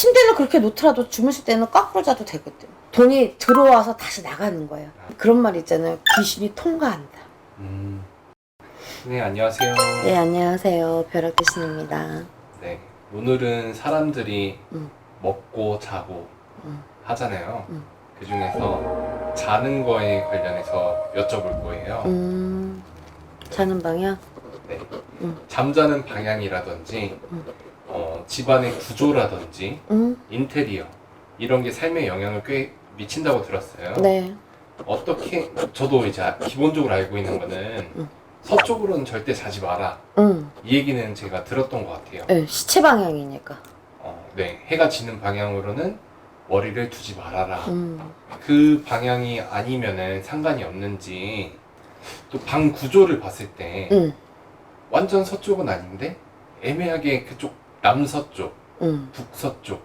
침대는 그렇게 놓더라도 주무실 때는 거꾸로 자도 되거든. 돈이 들어와서 다시 나가는 거예요. 그런 말 있잖아요. 귀신이 통과한다. 음. 네, 안녕하세요. 네, 안녕하세요. 벼락 귀신입니다. 네, 오늘은 사람들이 음. 먹고 자고 음. 하잖아요. 음. 그 중에서 자는 거에 관련해서 여쭤볼 거예요. 음, 자는 방향? 네. 음. 잠자는 방향이라든지, 음. 어, 집안의 구조라든지, 음, 인테리어 이런 게 삶에 영향을 꽤 미친다고 들었어요. 네. 어떻게 저도 이제 기본적으로 알고 있는 거는 음. 서쪽으로는 절대 자지 마라. 음, 이 얘기는 제가 들었던 것 같아요. 네, 시체 방향이니까. 어, 네, 해가 지는 방향으로는 머리를 두지 말아라. 음, 그 방향이 아니면은 상관이 없는지 또 방 구조를 봤을 때 음, 완전 서쪽은 아닌데 애매하게 그쪽 남서쪽, 음. 북서쪽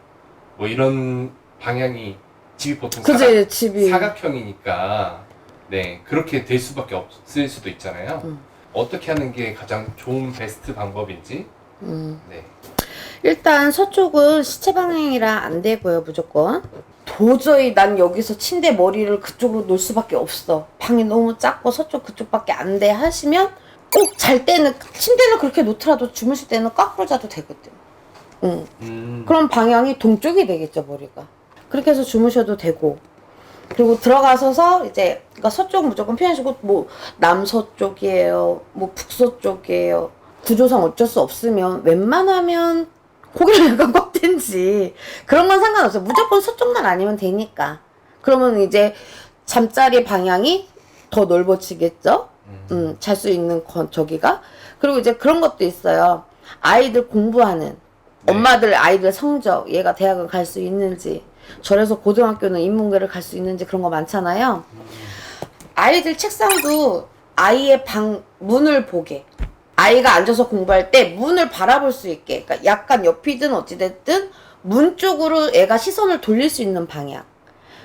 뭐 이런 방향이 집이 보통 그지, 집이. 사각, 형이니까 네 그렇게 될 수밖에 없을 수도 있잖아요. 음. 어떻게 하는 게 가장 좋은 베스트 방법인지 음. 네. 일단 서쪽은 시체 방향이라 안 되고요, 무조건. 도저히 난 여기서 침대 머리를 그쪽으로 놓을 수밖에 없어. 방이 너무 작고 서쪽 그쪽밖에 안 돼 하시면 꼭 잘 때는 침대는 그렇게 놓더라도 주무실 때는 거꾸로 자도 되거든. 응. 음, 그럼 방향이 동쪽이 되겠죠, 머리가. 그렇게 해서 주무셔도 되고. 그리고 들어가서서 이제 그러니까 서쪽 무조건 피하시고 뭐 남서쪽이에요, 뭐 북서쪽이에요. 구조상 어쩔 수 없으면 웬만하면 고개를 약간 꺾든지 그런 건 상관없어요. 무조건 서쪽만 아니면 되니까. 그러면 이제 잠자리 방향이 더 넓어지겠죠. 음, 음, 잘수 있는 건 저기가. 그리고 이제 그런 것도 있어요. 아이들 공부하는 네. 엄마들 아이들 성적 얘가 대학을 갈 수 있는지 저래서 고등학교는 인문계를 갈 수 있는지 그런 거 많잖아요. 아이들 책상도 아이의 방 문을 보게. 아이가 앉아서 공부할 때 문을 바라볼 수 있게. 그러니까 약간 옆이든 어찌됐든 문 쪽으로 애가 시선을 돌릴 수 있는 방향.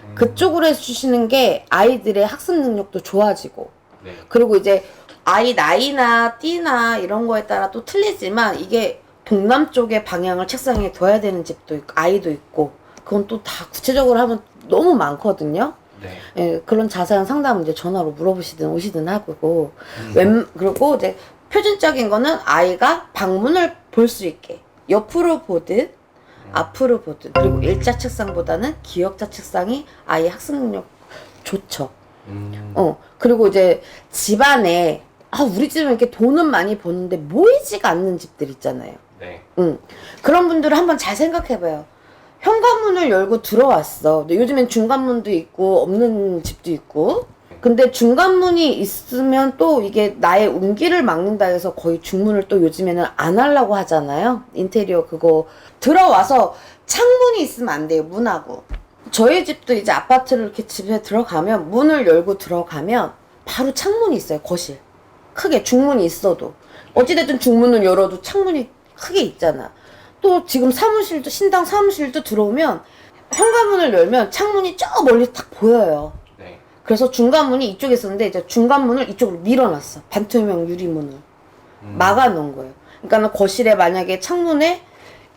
음, 그쪽으로 해주시는 게 아이들의 학습 능력도 좋아지고. 네. 그리고 이제 아이 나이나 띠나 이런 거에 따라 또 틀리지만 이게 동남쪽의 방향을 책상에 둬야 되는 집도 있고 아이도 있고 그건 또 다 구체적으로 하면 너무 많거든요. 네. 예, 그런 자세한 상담은 이제 전화로 물어보시든 오시든 하고 음, 웬 그리고 이제 표준적인 거는 아이가 방문을 볼 수 있게 옆으로 보듯 음. 앞으로 보듯 그리고 일자 책상보다는 기역자 책상이 아이 학습 능력 좋죠. 음, 어, 그리고 이제 집안에, 아, 우리 집은 이렇게 돈은 많이 버는데 모이지가 않는 집들 있잖아요. 네. 응. 그런 분들은 한번 잘 생각해봐요. 현관문을 열고 들어왔어. 근데 요즘엔 중간문도 있고, 없는 집도 있고. 근데 중간문이 있으면 또 이게 나의 운기를 막는다 해서 거의 중문을 또 요즘에는 안 하려고 하잖아요. 인테리어 그거. 들어와서 창문이 있으면 안 돼요, 문하고. 저희 집도 이제 아파트를 이렇게 집에 들어가면 문을 열고 들어가면 바로 창문이 있어요, 거실. 크게 중문이 있어도. 어찌됐든 중문을 열어도 창문이 크게 있잖아. 또 지금 사무실도, 신당 사무실도 들어오면 현관문을 열면 창문이 저 멀리 딱 보여요. 네. 그래서 중간문이 이쪽에 있었는데 이제 중간문을 이쪽으로 밀어놨어. 반투명 유리문을. 음, 막아놓은 거예요. 그러니까 거실에 만약에 창문에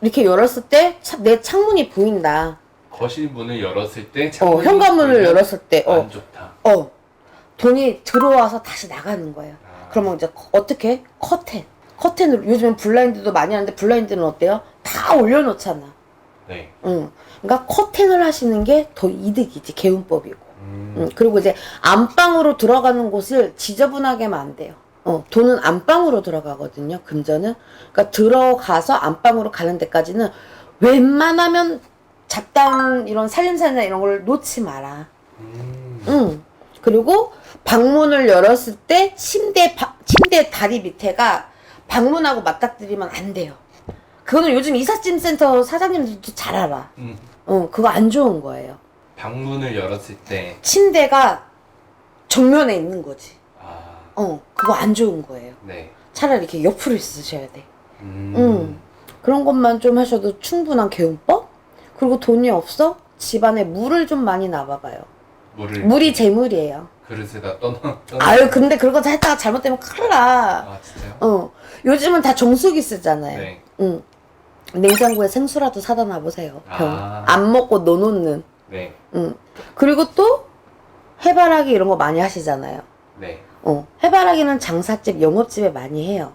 이렇게 열었을 때 내 창문이 보인다. 거실 문을 열었을 때 어, 현관문을 열었을 때, 어, 안 좋다. 어, 돈이 들어와서 다시 나가는 거예요. 아, 그러면 이제 커- 어떻게? 커튼. 커튼으로, 요즘엔 블라인드도 많이 하는데 블라인드는 어때요? 다 올려놓잖아. 네. 응. 그러니까 커튼을 하시는 게 더 이득이지, 개운법이고. 음, 응. 그리고 이제 안방으로 들어가는 곳을 지저분하게 하면 안 돼요. 어, 돈은 안방으로 들어가거든요, 금전은. 그러니까 들어가서 안방으로 가는 데까지는 웬만하면 잡다한 이런 살림살이나 이런 걸 놓지 마라. 음, 응. 그리고 방문을 열었을 때 침대 바- 침대 다리 밑에가 방문하고 맞닥뜨리면 안 돼요. 그거는 요즘 이삿짐 센터 사장님들도 잘 알아. 음. 어, 그거 안 좋은 거예요. 방문을 열었을 때 침대가 정면에 있는 거지. 아, 어, 그거 안 좋은 거예요. 네. 차라리 이렇게 옆으로 있으셔야 돼. 음, 음. 그런 것만 좀 하셔도 충분한 개운법? 그리고 돈이 없어? 집안에 물을 좀 많이 놔봐봐요. 물을 물이 재물이에요. 그릇에다 떠넣 떠넣. 아유, 근데 그런 거 했다가 잘못되면 큰일 나. 아 진짜요? 어, 요즘은 다 정수기 쓰잖아요. 네. 응. 냉장고에 생수라도 사다 놔보세요. 병. 아. 안 먹고 넣어놓는. 네, 응. 그리고 또 해바라기 이런 거 많이 하시잖아요. 네. 어, 해바라기는 장사집, 영업집에 많이 해요.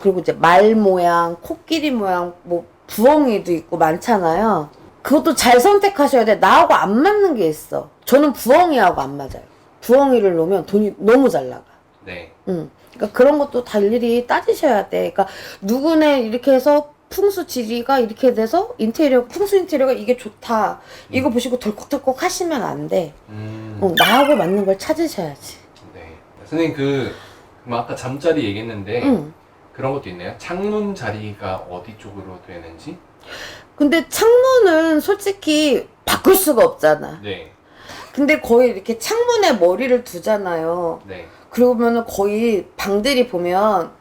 그리고 이제 말 모양, 코끼리 모양, 뭐 부엉이도 있고 많잖아요. 그것도 잘 선택하셔야 돼. 나하고 안 맞는 게 있어. 저는 부엉이하고 안 맞아요. 부엉이를 놓으면 돈이 너무 잘 나가. 네. 응. 그러니까 그런 것도 다 일일이 따지셔야 돼. 그러니까 누구네 이렇게 해서 풍수 지리가 이렇게 돼서 인테리어 풍수 인테리어가 이게 좋다. 이거 보시고 덜컥덜컥 하시면 안 돼. 음, 어, 나하고 맞는 걸 찾으셔야지. 네. 선생님 그, 뭐 아까 잠자리 얘기했는데 응. 그런 것도 있나요? 창문 자리가 어디 쪽으로 되는지? 근데 창문은 솔직히 바꿀 수가 없잖아. 네, 근데 거의 이렇게 창문에 머리를 두잖아요. 네. 그러면은 거의 방들이 보면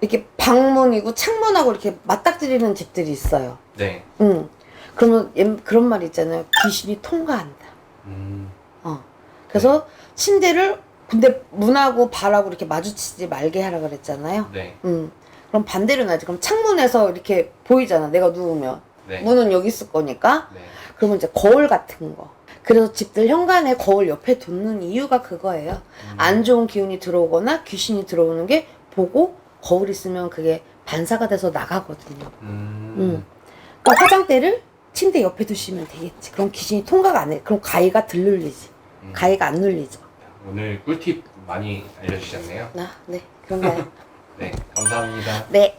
이렇게 방문이고 창문하고 이렇게 맞닥뜨리는 집들이 있어요. 네. 응. 그러면 옛- 그런 말 있잖아요. 귀신이 통과한다. 음, 어. 그래서 침대를 근데 문하고 발하고 이렇게 마주치지 말게 하라 그랬잖아요. 네, 응. 그럼 반대로 나지. 그럼 창문에서 이렇게 보이잖아. 내가 누우면. 네. 문은 여기 있을 거니까. 네. 그러면 이제 거울 같은 거. 그래서 집들 현관에 거울 옆에 두는 이유가 그거예요. 음, 안 좋은 기운이 들어오거나 귀신이 들어오는 게 보고 거울 있으면 그게 반사가 돼서 나가거든요. 음, 음. 그럼 화장대를 침대 옆에 두시면 되겠지. 그럼 귀신이 통과가 안 해. 그럼 가위가 들 눌리지. 음. 가위가 안 눌리죠. 오늘 꿀팁 많이 알려주셨네요. 아, 네. 그런가요? 네, 감사합니다. 네.